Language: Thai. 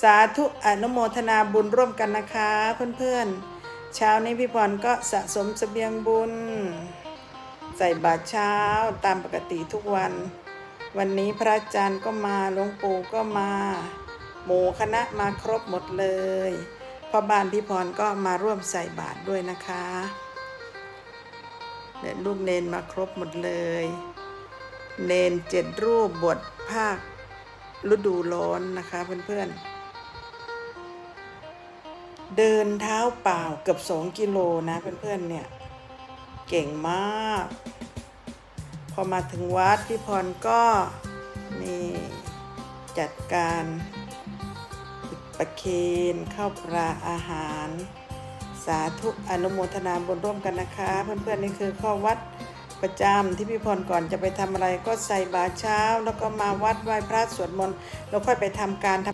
สาธุอนุโมทนาบุญร่วมกันนะคะเพื่อนๆ เช้านี้พี่พรก็สะสมเสบียงบุญ ใส่บาตรเช้าตามปกติทุกวัน วันนี้พระอาจารย์ก็มาหลวงปู่ก็มา หมู่คณะมาครบหมดเลยพ่อบ้านพี่พรก็มาร่วมใส่บาตรด้วยนะคะเนี่ยลูกเนนมาครบหมดเลย เนนเจ็ดรูปบวชภาคฤดูร้อนนะคะเพื่อนๆ เดินเท้าเปล่าเกือบสองกิโลนะเพื่อนๆเนี่ย เก่งมาก พอมาถึงวัดพี่พรก็นี่จัดการประเคนข้าวปลาอาหาร สาธุอนุโมทนาบุญร่วมกันนะคะ เพื่อนๆนี่คือข้อวัดประจำที่พี่พรก่อนจะไปทำอะไรก็ใส่บาตรเช้า แล้วก็มาวัดไหว้พระสวดมนต์แล้วค่อยไปทำการท